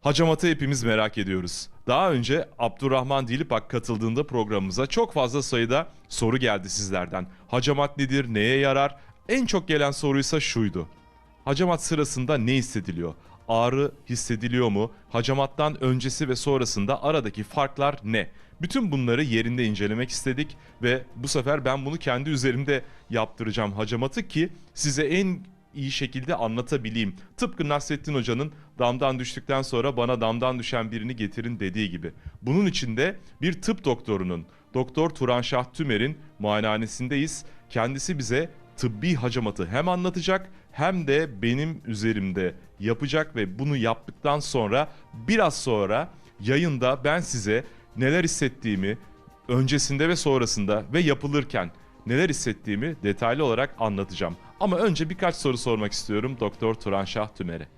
Hacamat'ı hepimiz merak ediyoruz. Daha önce Abdurrahman Dilipak katıldığında programımıza çok fazla sayıda soru geldi sizlerden. Hacamat nedir, neye yarar? En çok gelen soruysa şuydu. Hacamat sırasında ne hissediliyor? Ağrı hissediliyor mu? Hacamattan öncesi ve sonrasında aradaki farklar ne? Bütün bunları yerinde incelemek istedik ve bu sefer ben bunu kendi üzerimde yaptıracağım hacamatı ki size en iyi şekilde anlatabileyim. Tıpkı Nasrettin Hoca'nın damdan düştükten sonra bana damdan düşen birini getirin dediği gibi. Bunun için de bir tıp doktorunun, Doktor Turan Şah Tümer'in muayenehanesindeyiz. Kendisi bize tıbbi hacamatı hem anlatacak hem de benim üzerimde yapacak ve bunu yaptıktan sonra biraz sonra yayında ben size neler hissettiğimi öncesinde ve sonrasında ve yapılırken neler hissettiğimi detaylı olarak anlatacağım. Ama önce birkaç soru sormak istiyorum Doktor Turan Şah Tümer'e.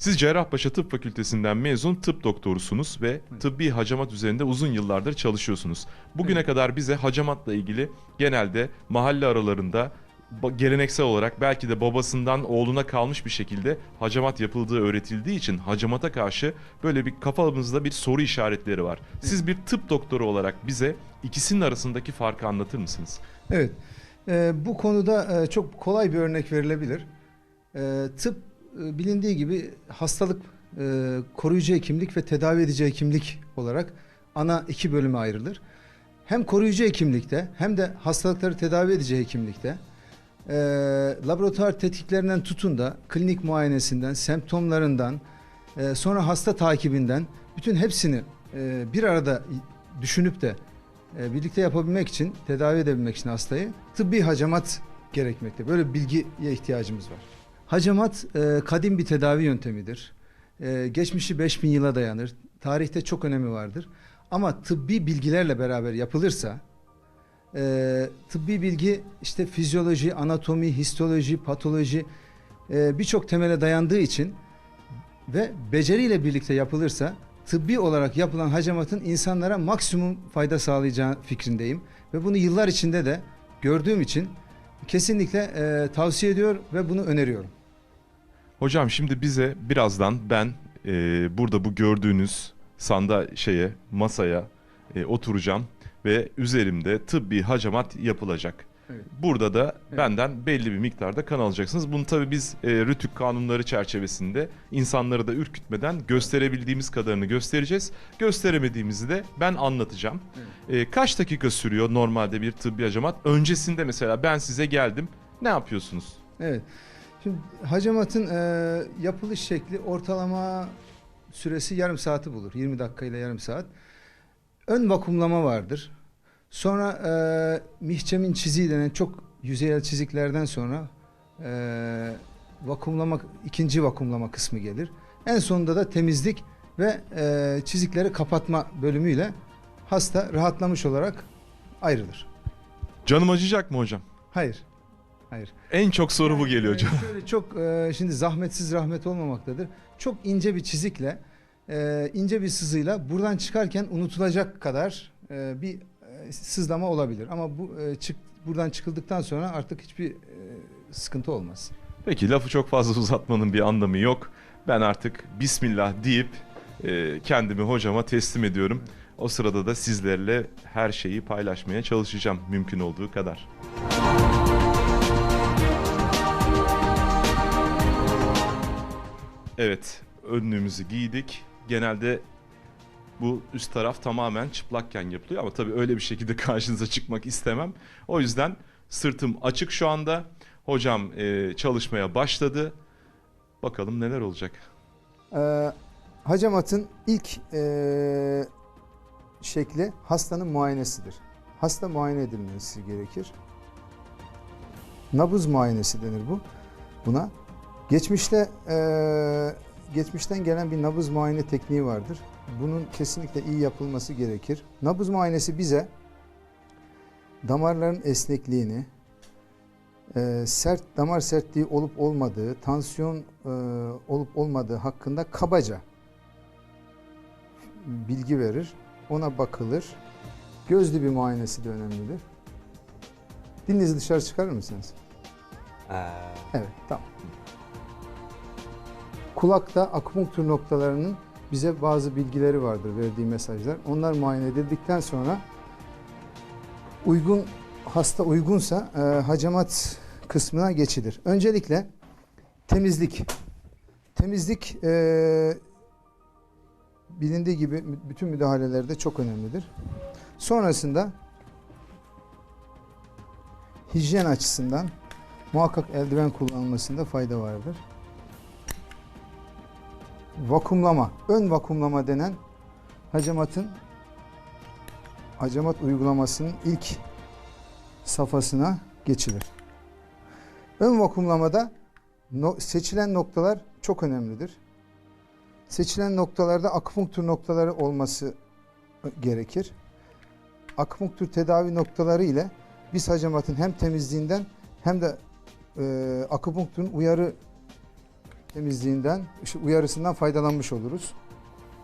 Siz Cerrahpaşa Tıp Fakültesinden mezun tıp doktorusunuz ve tıbbi hacamat üzerinde uzun yıllardır çalışıyorsunuz. Bugüne kadar bize hacamatla ilgili genelde mahalle aralarında geleneksel olarak belki de babasından oğluna kalmış bir şekilde hacamat yapıldığı öğretildiği için hacamata karşı böyle bir kafamızda bir soru işaretleri var. Siz bir tıp doktoru olarak bize ikisinin arasındaki farkı anlatır mısınız? Evet. Ee, bu konuda e, çok kolay bir örnek verilebilir. Ee, tıp e, bilindiği gibi hastalık e, koruyucu hekimlik ve tedavi edici hekimlik olarak ana iki bölüme ayrılır. Hem koruyucu hekimlikte hem de hastalıkları tedavi edici hekimlikte e, laboratuvar tetkiklerinden tutun da klinik muayenesinden, semptomlarından, e, sonra hasta takibinden bütün hepsini e, bir arada düşünüp de e, birlikte yapabilmek için, tedavi edebilmek için hastayı tıbbi hacamat gerekmekte. Böyle bilgiye ihtiyacımız var. Hacamat e, kadim bir tedavi yöntemidir. E, geçmişi 5000 yıla dayanır. Tarihte çok önemi vardır. Ama tıbbi bilgilerle beraber yapılırsa e, tıbbi bilgi işte fizyoloji, anatomi, histoloji, patoloji e, birçok temele dayandığı için ve beceriyle birlikte yapılırsa tıbbi olarak yapılan hacamatın insanlara maksimum fayda sağlayacağı fikrindeyim. Ve bunu yıllar içinde de gördüğüm için kesinlikle e, tavsiye ediyor ve bunu öneriyorum. Hocam şimdi bize birazdan ben e, burada bu gördüğünüz sanda şeye masaya e, oturacağım ve üzerimde tıbbi hacamat yapılacak. Evet. Burada da Evet. benden belli bir miktarda kan alacaksınız. Bunu tabii biz e, rütük kanunları çerçevesinde insanları da ürkütmeden gösterebildiğimiz kadarını göstereceğiz. Gösteremediğimizi de ben anlatacağım. E, kaç dakika sürüyor normalde bir tıbbi hacamat? Öncesinde mesela ben size geldim. Ne yapıyorsunuz? Evet. Şimdi hacamatın e, yapılış şekli ortalama süresi yarım saati bulur. 20 dakika ile yarım saat. Ön vakumlama vardır. Sonra e, mihçemin çiziği denen çok yüzeyel çiziklerden sonra e, vakumlama ikinci vakumlama kısmı gelir. En sonunda da temizlik ve e, çizikleri kapatma bölümüyle hasta rahatlamış olarak ayrılır. Canım acıyacak mı hocam? Hayır. Hayır. En çok soru bu geliyor Yani canım. Şöyle çok e, şimdi zahmetsiz rahmet olmamaktadır. Çok ince bir çizikle, e, ince bir sızıyla buradan çıkarken unutulacak kadar e, bir e, sızlama olabilir. Ama bu e, çık buradan çıkıldıktan sonra artık hiçbir sıkıntı olmaz. Peki lafı çok fazla uzatmanın bir anlamı yok. Ben artık Bismillah deyip kendimi hocama teslim ediyorum. O sırada da sizlerle her şeyi paylaşmaya çalışacağım mümkün olduğu kadar. Evet, önlüğümüzü giydik. Genelde bu üst taraf tamamen çıplakken yapılıyor ama tabii öyle bir şekilde karşınıza çıkmak istemem. O yüzden sırtım açık şu anda. Hocam e, çalışmaya başladı. Bakalım neler olacak. E, hacamatın ilk e, şekli hastanın muayenesidir. Hasta muayene edilmesi gerekir. Nabız muayenesi denir bu. Buna geçmişte e, geçmişten gelen bir nabız muayene tekniği vardır. Bunun kesinlikle iyi yapılması gerekir. Nabız muayenesi bize damarların esnekliğini, e, sert damar sertliği olup olmadığı, tansiyon e, olup olmadığı hakkında kabaca bilgi verir. Ona bakılır. Gözlü bir muayenesi de önemlidir. Dilinizi dışarı çıkarır mısınız? Ha. Evet, tamam. Kulakta akupunktur noktalarının bize bazı bilgileri vardır, verdiği mesajlar. Onlar muayene edildikten sonra uygun hasta uygunsa e, hacamat kısmına geçilir. Öncelikle temizlik. Temizlik e, bilindiği gibi bütün müdahalelerde çok önemlidir. Sonrasında hijyen açısından muhakkak eldiven kullanılmasında fayda vardır. Vakumlama, ön vakumlama denen hacamatın hacamat uygulamasının ilk safhasına geçilir. Ön vakumlamada seçilen noktalar çok önemlidir. Seçilen noktalarda akupunktur noktaları olması gerekir. Akupunktur tedavi noktaları ile biz hacamatın hem temizliğinden hem de e, akupunkturun uyarı temizliğinden, işte uyarısından faydalanmış oluruz.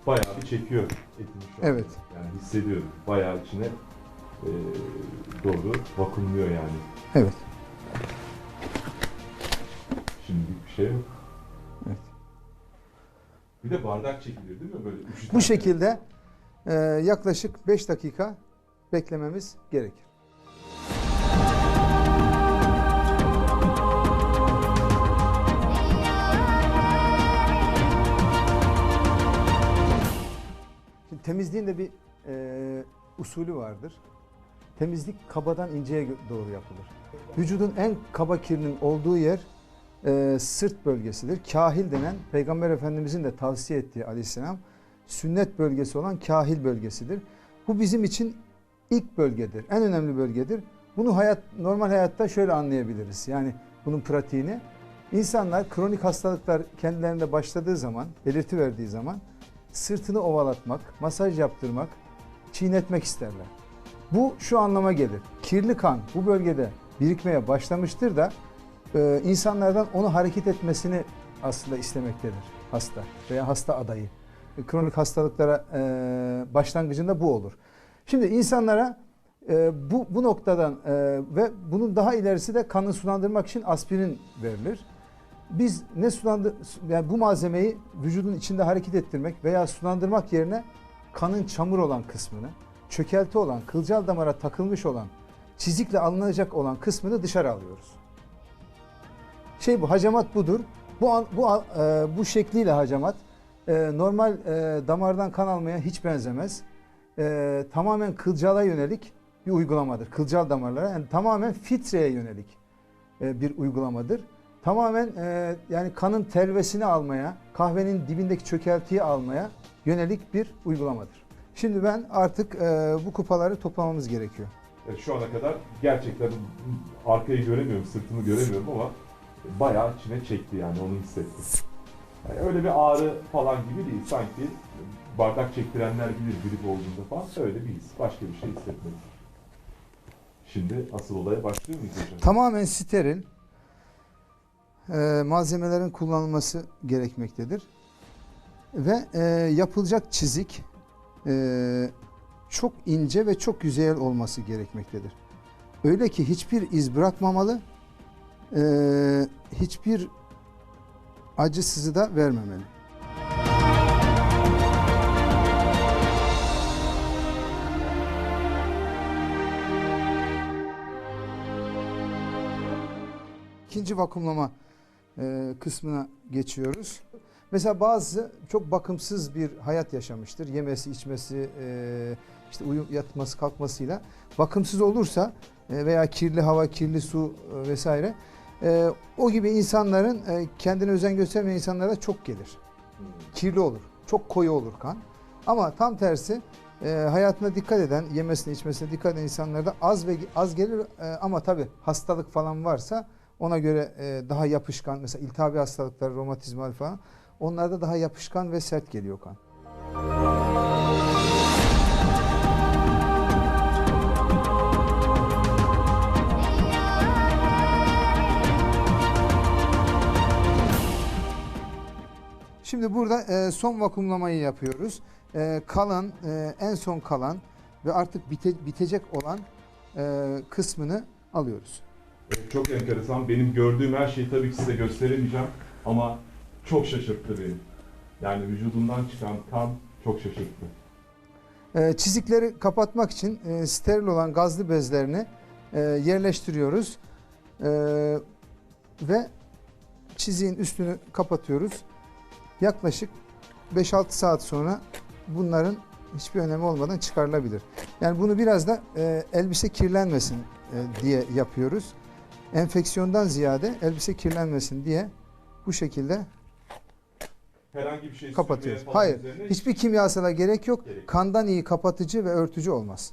Bayağı bir çekiyor etini şu an. Evet. Yani hissediyorum. Bayağı içine e, doğru vakumluyor yani. Evet. Şimdilik bir şey yok. Evet. Bir de bardak çekilir değil mi? Böyle. Bu şekilde e, yaklaşık 5 dakika beklememiz gerekir. Temizliğin de bir e, usulü vardır. Temizlik kabadan inceye doğru yapılır. Vücudun en kaba kirinin olduğu yer e, sırt bölgesidir. Kahil denen Peygamber Efendimizin de tavsiye ettiği aleyhisselam sünnet bölgesi olan kahil bölgesidir. Bu bizim için ilk bölgedir. En önemli bölgedir. Bunu hayat normal hayatta şöyle anlayabiliriz. Yani bunun pratiğini. İnsanlar kronik hastalıklar kendilerinde başladığı zaman, belirti verdiği zaman sırtını ovalatmak, masaj yaptırmak, çiğnetmek isterler. Bu şu anlama gelir. Kirli kan bu bölgede birikmeye başlamıştır da e, insanlardan onu hareket etmesini aslında istemektedir hasta veya hasta adayı. E, Kronik hastalıklara e, başlangıcında bu olur. Şimdi insanlara bu bu noktadan ve bunun daha ilerisi de kanı sulandırmak için aspirin verilir. Biz ne sulandı yani bu malzemeyi vücudun içinde hareket ettirmek veya sulandırmak yerine kanın çamur olan kısmını, çökelti olan, kılcal damara takılmış olan, çizikle alınacak olan kısmını dışarı alıyoruz. Şey bu hacamat budur. Bu bu e, bu şekliyle hacamat e, normal e, damardan kan almaya hiç benzemez. E, tamamen kılcala yönelik bir uygulamadır. Kılcal damarlara yani tamamen filtreye yönelik e, bir uygulamadır. Tamamen e, yani kanın telvesini almaya, kahvenin dibindeki çökeltiyi almaya yönelik bir uygulamadır. Şimdi ben artık e, bu kupaları toplamamız gerekiyor. Evet, şu ana kadar gerçekten arkayı göremiyorum, sırtını göremiyorum ama bayağı içine çekti yani onu hissettim. Yani öyle bir ağrı falan gibi değil. Sanki bardak çektirenler bilir grip olduğunda falan öyle bir his. Başka bir şey hissetmedim. Şimdi asıl olaya başlıyor muyuz hocam? Tamamen steril e, malzemelerin kullanılması gerekmektedir. Ve e, yapılacak çizik e, çok ince ve çok yüzeyel olması gerekmektedir. Öyle ki hiçbir iz bırakmamalı, e, hiçbir acı sızı da vermemeli. İkinci vakumlama e, kısmına geçiyoruz. Mesela bazı çok bakımsız bir hayat yaşamıştır. Yemesi, içmesi, e, işte uyum, yatması, kalkmasıyla. Bakımsız olursa e, veya kirli hava, kirli su e, vesaire o gibi insanların kendine özen göstermeyen insanlara çok gelir. Kirli olur. Çok koyu olur kan. Ama tam tersi hayatına dikkat eden, yemesine, içmesine dikkat eden insanlarda az ve az gelir ama tabii hastalık falan varsa ona göre e, daha yapışkan mesela iltihabi hastalıklar, romatizmal falan onlarda daha yapışkan ve sert geliyor kan. Şimdi burada e, son vakumlamayı yapıyoruz. E, kalan, e, en son kalan ve artık bite- bitecek olan e, kısmını alıyoruz. Çok enteresan. Benim gördüğüm her şeyi tabii ki size gösteremeyeceğim ama çok şaşırttı beni. Yani vücudundan çıkan kan çok şaşırttı. Ee, çizikleri kapatmak için e, steril olan gazlı bezlerini e, yerleştiriyoruz. Ee, ve çiziğin üstünü kapatıyoruz. Yaklaşık 5-6 saat sonra bunların hiçbir önemi olmadan çıkarılabilir. Yani bunu biraz da e, elbise kirlenmesin diye yapıyoruz. Enfeksiyondan ziyade elbise kirlenmesin diye bu şekilde Herhangi bir şey kapatıyoruz. Hayır, üzerine hiçbir kimyasala gerek yok. Gerek yok. Kandan iyi kapatıcı ve örtücü olmaz.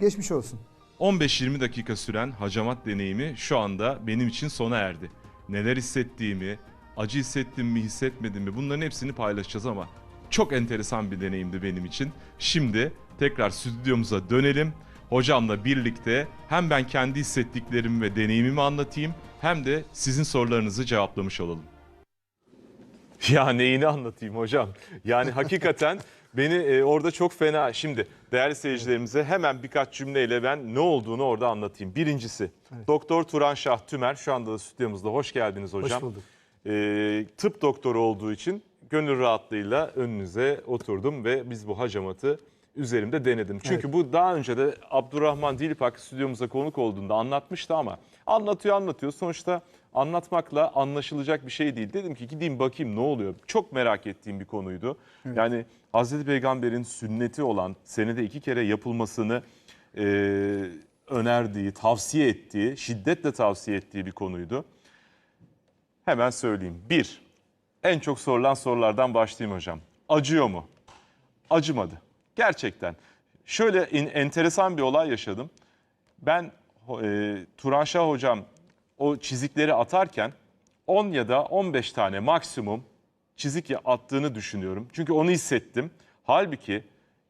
Geçmiş olsun. 15-20 dakika süren hacamat deneyimi şu anda benim için sona erdi. Neler hissettiğimi, acı hissettim mi, hissetmedim mi bunların hepsini paylaşacağız ama çok enteresan bir deneyimdi benim için. Şimdi tekrar stüdyomuza dönelim. Hocamla birlikte hem ben kendi hissettiklerimi ve deneyimimi anlatayım hem de sizin sorularınızı cevaplamış olalım. Ya neyini anlatayım hocam? Yani hakikaten beni e, orada çok fena. Şimdi değerli seyircilerimize hemen birkaç cümleyle ben ne olduğunu orada anlatayım. Birincisi Doktor Turan Şah Tümer şu anda da stüdyomuzda. Hoş geldiniz hocam. Hoş bulduk. E, tıp doktoru olduğu için gönül rahatlığıyla önünüze oturdum ve biz bu hacamatı üzerimde denedim. Çünkü bu daha önce de Abdurrahman Dilipak stüdyomuza konuk olduğunda anlatmıştı ama anlatıyor anlatıyor. Sonuçta anlatmakla anlaşılacak bir şey değil. Dedim ki gideyim bakayım ne oluyor. Çok merak ettiğim bir konuydu. Yani Hazreti Peygamber'in sünneti olan senede iki kere yapılmasını e, önerdiği, tavsiye ettiği, şiddetle tavsiye ettiği bir konuydu. Hemen söyleyeyim. Bir, en çok sorulan sorulardan başlayayım hocam. Acıyor mu? Acımadı. Gerçekten. Şöyle in- enteresan bir olay yaşadım. Ben e, Turan Şah hocam o çizikleri atarken 10 ya da 15 tane maksimum çizik attığını düşünüyorum. Çünkü onu hissettim. Halbuki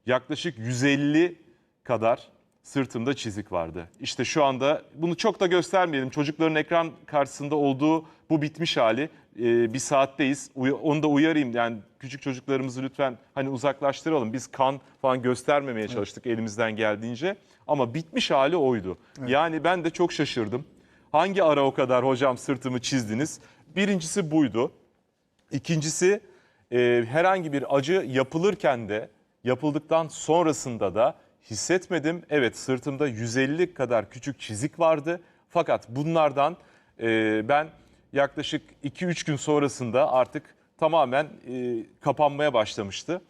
yaklaşık 150 kadar sırtımda çizik vardı. İşte şu anda bunu çok da göstermeyelim. Çocukların ekran karşısında olduğu bu bitmiş hali. Ee, bir saatteyiz. Uy- onu da uyarayım. Yani küçük çocuklarımızı lütfen hani uzaklaştıralım. Biz kan falan göstermemeye çalıştık elimizden geldiğince. Ama bitmiş hali oydu. Yani ben de çok şaşırdım. Hangi ara o kadar hocam sırtımı çizdiniz? Birincisi buydu. İkincisi e, herhangi bir acı yapılırken de yapıldıktan sonrasında da hissetmedim. Evet sırtımda 150 kadar küçük çizik vardı. Fakat bunlardan e, ben yaklaşık 2-3 gün sonrasında artık tamamen e, kapanmaya başlamıştı.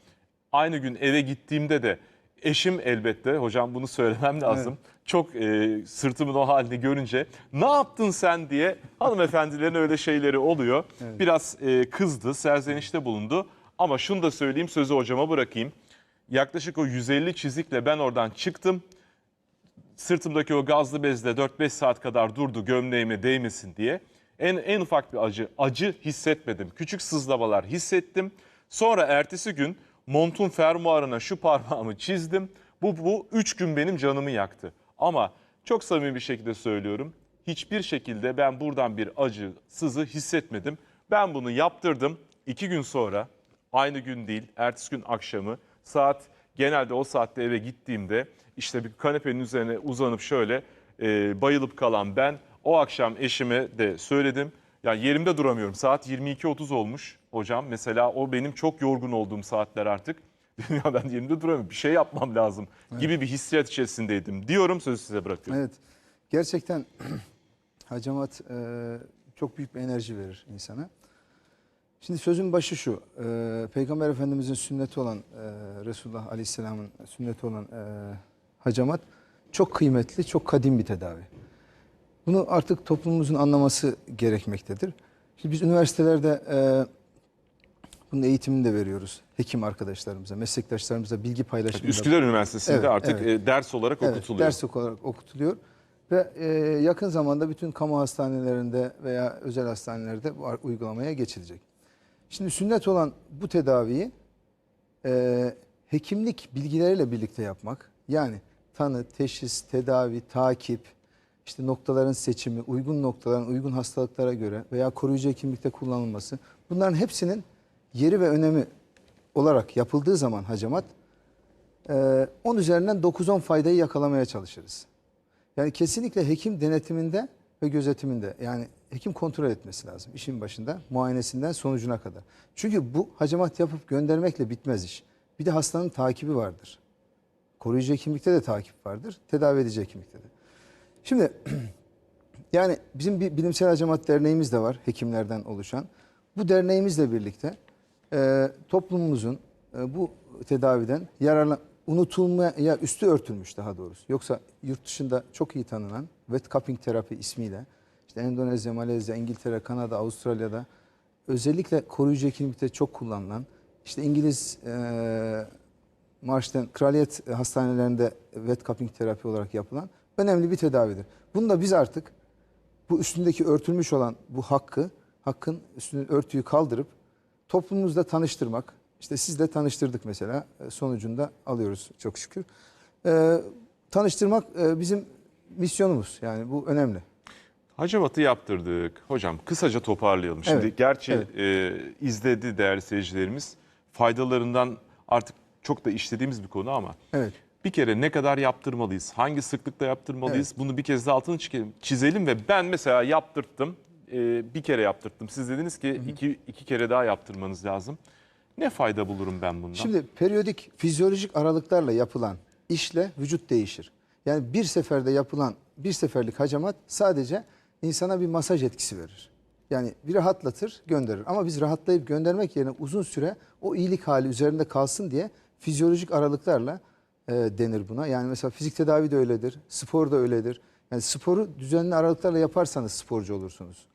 Aynı gün eve gittiğimde de eşim elbette hocam bunu söylemem lazım. Çok e, sırtımın o halini görünce ne yaptın sen diye hanımefendilerin öyle şeyleri oluyor. Biraz e, kızdı, serzenişte bulundu. Ama şunu da söyleyeyim sözü hocama bırakayım. Yaklaşık o 150 çizikle ben oradan çıktım. Sırtımdaki o gazlı bezle 4-5 saat kadar durdu gömleğime değmesin diye. En, en ufak bir acı, acı hissetmedim. Küçük sızlamalar hissettim. Sonra ertesi gün montun fermuarına şu parmağımı çizdim. Bu, bu üç gün benim canımı yaktı. Ama çok samimi bir şekilde söylüyorum. Hiçbir şekilde ben buradan bir acı, sızı hissetmedim. Ben bunu yaptırdım. İki gün sonra, aynı gün değil, ertesi gün akşamı saat genelde o saatte eve gittiğimde işte bir kanepenin üzerine uzanıp şöyle e, bayılıp kalan ben o akşam eşime de söyledim. Yani yerimde duramıyorum. Saat 22.30 olmuş hocam. Mesela o benim çok yorgun olduğum saatler artık. Ya ben yerimde duramıyorum. Bir şey yapmam lazım gibi bir hissiyat içerisindeydim. Diyorum sözü size bırakıyorum. Evet. Gerçekten hacamat e, çok büyük bir enerji verir insana. Şimdi sözün başı şu. e, Peygamber Efendimizin sünneti olan, e, Resulullah Aleyhisselam'ın sünneti olan e, hacamat çok kıymetli, çok kadim bir tedavi. Bunu artık toplumumuzun anlaması gerekmektedir. Şimdi biz üniversitelerde e, bunun eğitimini de veriyoruz. Hekim arkadaşlarımıza, meslektaşlarımıza bilgi paylaşımında. Üsküdar Üniversitesi'nde Evet, artık evet. e, ders olarak Evet, okutuluyor. ders olarak okutuluyor. Ve e, yakın zamanda bütün kamu hastanelerinde veya özel hastanelerde bu uygulamaya geçilecek. Şimdi sünnet olan bu tedaviyi e, hekimlik bilgileriyle birlikte yapmak, yani tanı, teşhis, tedavi, takip, işte noktaların seçimi, uygun noktaların uygun hastalıklara göre veya koruyucu hekimlikte kullanılması, bunların hepsinin yeri ve önemi olarak yapıldığı zaman hacamat, ee, 10 üzerinden 9-10 faydayı yakalamaya çalışırız. Yani kesinlikle hekim denetiminde ve gözetiminde yani hekim kontrol etmesi lazım işin başında muayenesinden sonucuna kadar. Çünkü bu hacamat yapıp göndermekle bitmez iş. Bir de hastanın takibi vardır. Koruyucu hekimlikte de takip vardır. Tedavi edici hekimlikte de. Şimdi yani bizim bir bilimsel hacamat derneğimiz de var hekimlerden oluşan. Bu derneğimizle birlikte e, toplumumuzun e, bu tedaviden yararlan unutulmaya üstü örtülmüş daha doğrusu. Yoksa yurt dışında çok iyi tanınan wet cupping terapi ismiyle işte Endonezya, Malezya, İngiltere, Kanada, Avustralya'da özellikle koruyucu hekimlikte çok kullanılan işte İngiliz e, Marş'tan kraliyet hastanelerinde wet cupping terapi olarak yapılan önemli bir tedavidir. Bunu da biz artık bu üstündeki örtülmüş olan bu hakkı, hakkın üstünü örtüyü kaldırıp toplumumuzda tanıştırmak. İşte sizle tanıştırdık mesela e, sonucunda alıyoruz çok şükür. Ee, tanıştırmak e, bizim misyonumuz yani bu önemli. Hacamatı yaptırdık. Hocam kısaca toparlayalım. Şimdi Evet, gerçi evet. e, izledi değerli seyircilerimiz. Faydalarından artık çok da işlediğimiz bir konu ama Evet. Bir kere ne kadar yaptırmalıyız? Hangi sıklıkta yaptırmalıyız? Bunu bir kez de altını çizelim, çizelim ve ben mesela yaptırttım. e, bir kere yaptırttım. Siz dediniz ki iki, iki kere daha yaptırmanız lazım. Ne fayda bulurum ben bundan? Şimdi periyodik fizyolojik aralıklarla yapılan işle vücut değişir. Yani bir seferde yapılan bir seferlik hacamat sadece insana bir masaj etkisi verir. Yani bir rahatlatır, gönderir. Ama biz rahatlayıp göndermek yerine uzun süre o iyilik hali üzerinde kalsın diye fizyolojik aralıklarla e, denir buna. Yani mesela fizik tedavi de öyledir, spor da öyledir. Yani sporu düzenli aralıklarla yaparsanız sporcu olursunuz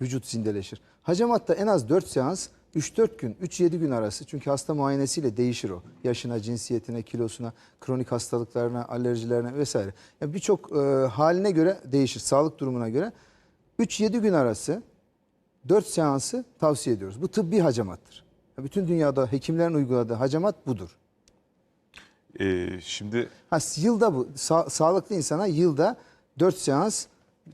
vücut zindeleşir. Hacamatta en az 4 seans 3-4 gün, 3-7 gün arası çünkü hasta muayenesiyle değişir o. Yaşına, cinsiyetine, kilosuna, kronik hastalıklarına, alerjilerine vesaire. Yani birçok e, haline göre değişir, sağlık durumuna göre. 3-7 gün arası 4 seansı tavsiye ediyoruz. Bu tıbbi hacamattır. Bütün dünyada hekimlerin uyguladığı hacamat budur. E, şimdi Ha, yılda bu. Sa- sağlıklı insana yılda 4 seans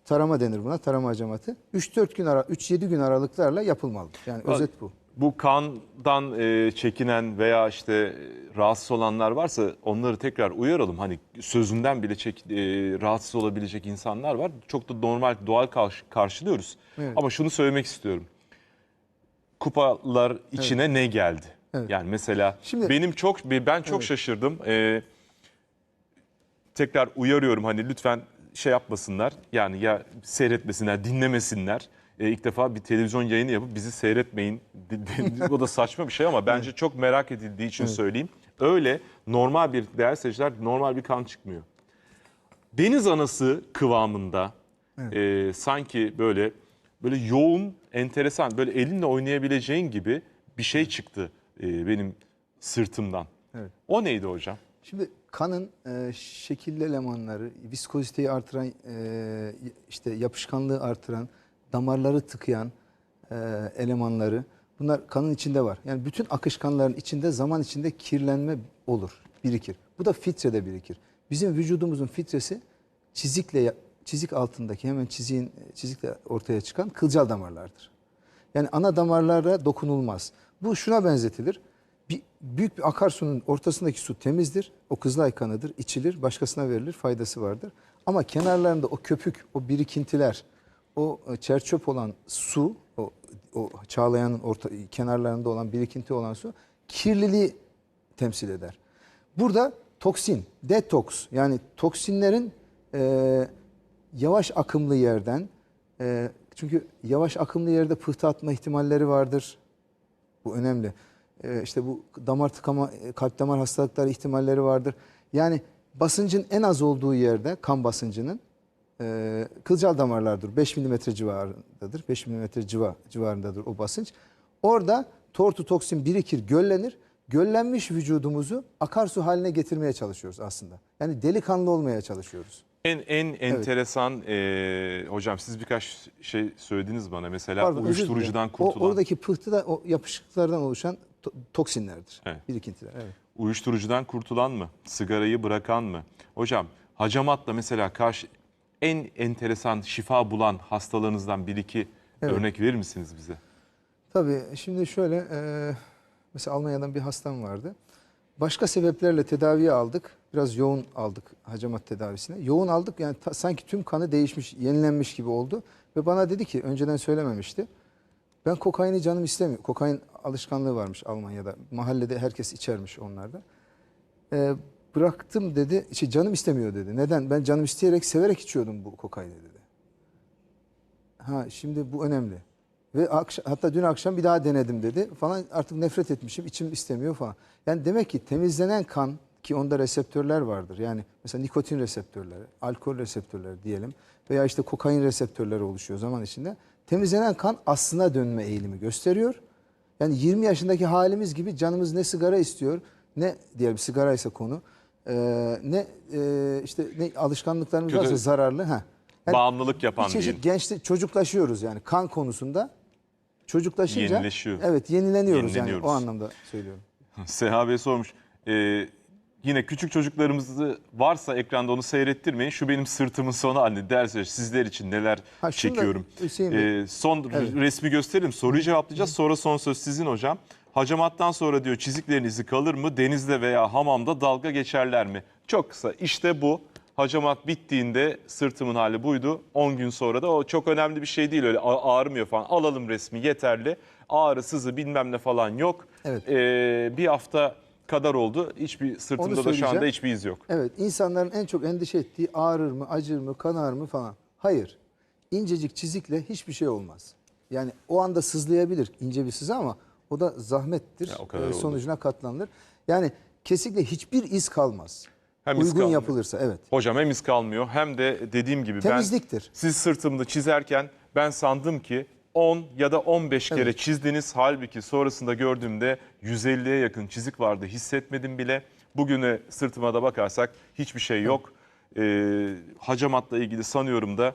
tarama denir buna. Tarama hacamatı. 3-4 gün ara 3-7 gün aralıklarla yapılmalı. Yani Bak- özet bu. bu kandan e, çekinen veya işte e, rahatsız olanlar varsa onları tekrar uyaralım. Hani sözünden bile çek, e, rahatsız olabilecek insanlar var. Çok da normal, doğal karşı- karşılıyoruz. Evet. Ama şunu söylemek istiyorum. Kupalar içine ne geldi? Evet. Yani mesela Şimdi- benim çok ben çok Evet. şaşırdım. E, tekrar uyarıyorum hani lütfen şey yapmasınlar. Yani ya seyretmesinler, dinlemesinler. E, ilk defa bir televizyon yayını yapıp bizi seyretmeyin. o da saçma bir şey ama bence çok merak edildiği için söyleyeyim. Öyle normal bir değerli seyirciler normal bir kan çıkmıyor. Deniz anası kıvamında e, sanki böyle böyle yoğun, enteresan, böyle elinle oynayabileceğin gibi bir şey çıktı e, benim sırtımdan. Evet. O neydi hocam? Şimdi kanın e, şekilli elemanları, viskoziteyi artıran, e, işte yapışkanlığı artıran, damarları tıkayan e, elemanları bunlar kanın içinde var. Yani bütün akışkanların içinde zaman içinde kirlenme olur, birikir. Bu da filtrede birikir. Bizim vücudumuzun filtresi çizikle çizik altındaki hemen çiziğin çizikle ortaya çıkan kılcal damarlardır. Yani ana damarlara dokunulmaz. Bu şuna benzetilir. Bir, büyük bir akarsunun ortasındaki su temizdir. O kızılay kanıdır, içilir, başkasına verilir, faydası vardır. Ama kenarlarında o köpük, o birikintiler, o e, çerçöp olan su, o, o çağlayanın orta, kenarlarında olan birikinti olan su kirliliği temsil eder. Burada toksin, detoks yani toksinlerin e, yavaş akımlı yerden e, çünkü yavaş akımlı yerde pıhtı atma ihtimalleri vardır. Bu önemli. E, işte bu damar tıkama, e, kalp damar hastalıkları ihtimalleri vardır. Yani basıncın en az olduğu yerde kan basıncının e, kılcal damarlardır. 5 mm civarındadır. 5 mm civa, civarındadır o basınç. Orada tortu toksin birikir, göllenir. Göllenmiş vücudumuzu akarsu haline getirmeye çalışıyoruz aslında. Yani delikanlı olmaya çalışıyoruz. En en enteresan e, hocam siz birkaç şey söylediniz bana. Mesela Pardon, özür dilerim. uyuşturucudan O, kurtulan, oradaki pıhtı da o yapışıklardan oluşan to- toksinlerdir. Evet. Birikintiler. Evet. uyuşturucudan kurtulan mı? Sigarayı bırakan mı? Hocam hacamatla mesela karşı en enteresan şifa bulan hastalarınızdan bir iki Evet. örnek verir misiniz bize? Tabii şimdi şöyle e, mesela Almanya'dan bir hastam vardı. Başka sebeplerle tedaviye aldık. Biraz yoğun aldık hacamat tedavisine. Yoğun aldık yani ta- sanki tüm kanı değişmiş, yenilenmiş gibi oldu. Ve bana dedi ki önceden söylememişti. Ben kokaini canım istemiyor. Kokain alışkanlığı varmış Almanya'da. Mahallede herkes içermiş onlarda. Ee, bıraktım dedi. Şey, canım istemiyor dedi. Neden? Ben canım isteyerek, severek içiyordum bu kokaini dedi. Ha şimdi bu önemli. Ve hatta dün akşam bir daha denedim dedi falan. Artık nefret etmişim, içim istemiyor falan. Yani demek ki temizlenen kan ki onda reseptörler vardır. Yani mesela nikotin reseptörleri, alkol reseptörleri diyelim veya işte kokain reseptörleri oluşuyor zaman içinde. Temizlenen kan aslına dönme eğilimi gösteriyor. Yani 20 yaşındaki halimiz gibi canımız ne sigara istiyor, ne diyelim sigara ise konu, e, ne e, işte ne alışkanlıklarımız Kötü- varsa zararlı. Ha. Yani Bağımlılık yapan bir çeşit gençlik çocuklaşıyoruz yani kan konusunda. Çocuklaşınca Yenileşiyor. Evet, yenileniyoruz yani Yenileniyoruz. o anlamda söylüyorum. Seha Bey sormuş. Ee, yine küçük çocuklarımız varsa ekranda onu seyrettirmeyin. Şu benim sırtımın sonu anne ders sizler için neler Ha, çekiyorum. Hüseyin Bey, Ee, son Evet. resmi gösterelim. Soruyu cevaplayacağız. Sonra son söz sizin hocam. Hacamattan sonra diyor çiziklerin izi kalır mı? Denizde veya hamamda dalga geçerler mi? Çok kısa. İşte bu. Hacamat bittiğinde sırtımın hali buydu. 10 gün sonra da o çok önemli bir şey değil öyle a- ağrımıyor falan. Alalım resmi yeterli. Ağrı, sızı bilmem ne falan yok. Evet. Ee, bir hafta kadar oldu. Hiçbir sırtımda da şu anda hiçbir iz yok. Evet, insanların en çok endişe ettiği ağrır mı, acır mı, kanar mı falan. Hayır. İncecik çizikle hiçbir şey olmaz. Yani o anda sızlayabilir ince bir sızı ama o da zahmettir. Ya, o kadar Ee, oldu. sonucuna katlanılır. Yani kesinlikle hiçbir iz kalmaz. Hem Uygun kalmıyor. yapılırsa evet. Hocam hem iz kalmıyor hem de dediğim gibi Temizliktir. ben siz sırtımda çizerken ben sandım ki 10 ya da 15 kere Evet. çizdiniz. Halbuki sonrasında gördüğümde 150'ye yakın çizik vardı. Hissetmedim bile. Bugüne sırtıma da bakarsak hiçbir şey yok. Ee, hacamatla ilgili sanıyorum da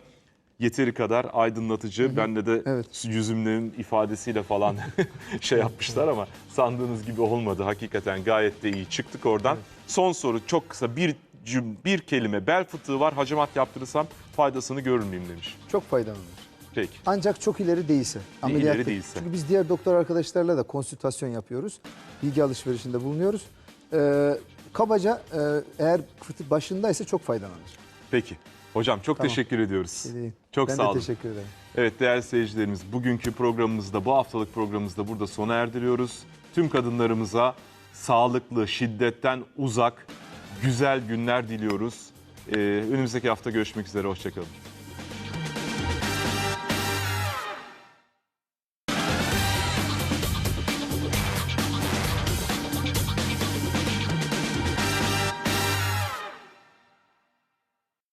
yeteri kadar aydınlatıcı. Benle de Evet. yüzümlerin ifadesiyle falan şey yapmışlar ama sandığınız gibi olmadı. Hakikaten gayet de iyi çıktık oradan. Son soru çok kısa bir cüm, bir kelime bel fıtığı var hacamat yaptırırsam faydasını görür müyüm demiş. Çok faydalanır. Peki. Ancak çok ileri değilse. ileri Ameliyatta. değilse. Çünkü biz diğer doktor arkadaşlarla da konsültasyon yapıyoruz. Bilgi alışverişinde bulunuyoruz. Ee, kabaca e, eğer başındaysa çok faydalanır. Peki. Hocam çok Tamam. teşekkür ediyoruz. Şey değil. Çok ben sağ de olun. teşekkür ederim. Evet değerli seyircilerimiz bugünkü programımızda bu haftalık programımızda burada sona erdiriyoruz. Tüm kadınlarımıza sağlıklı, şiddetten uzak, güzel günler diliyoruz. Ee, önümüzdeki hafta görüşmek üzere. Hoşçakalın.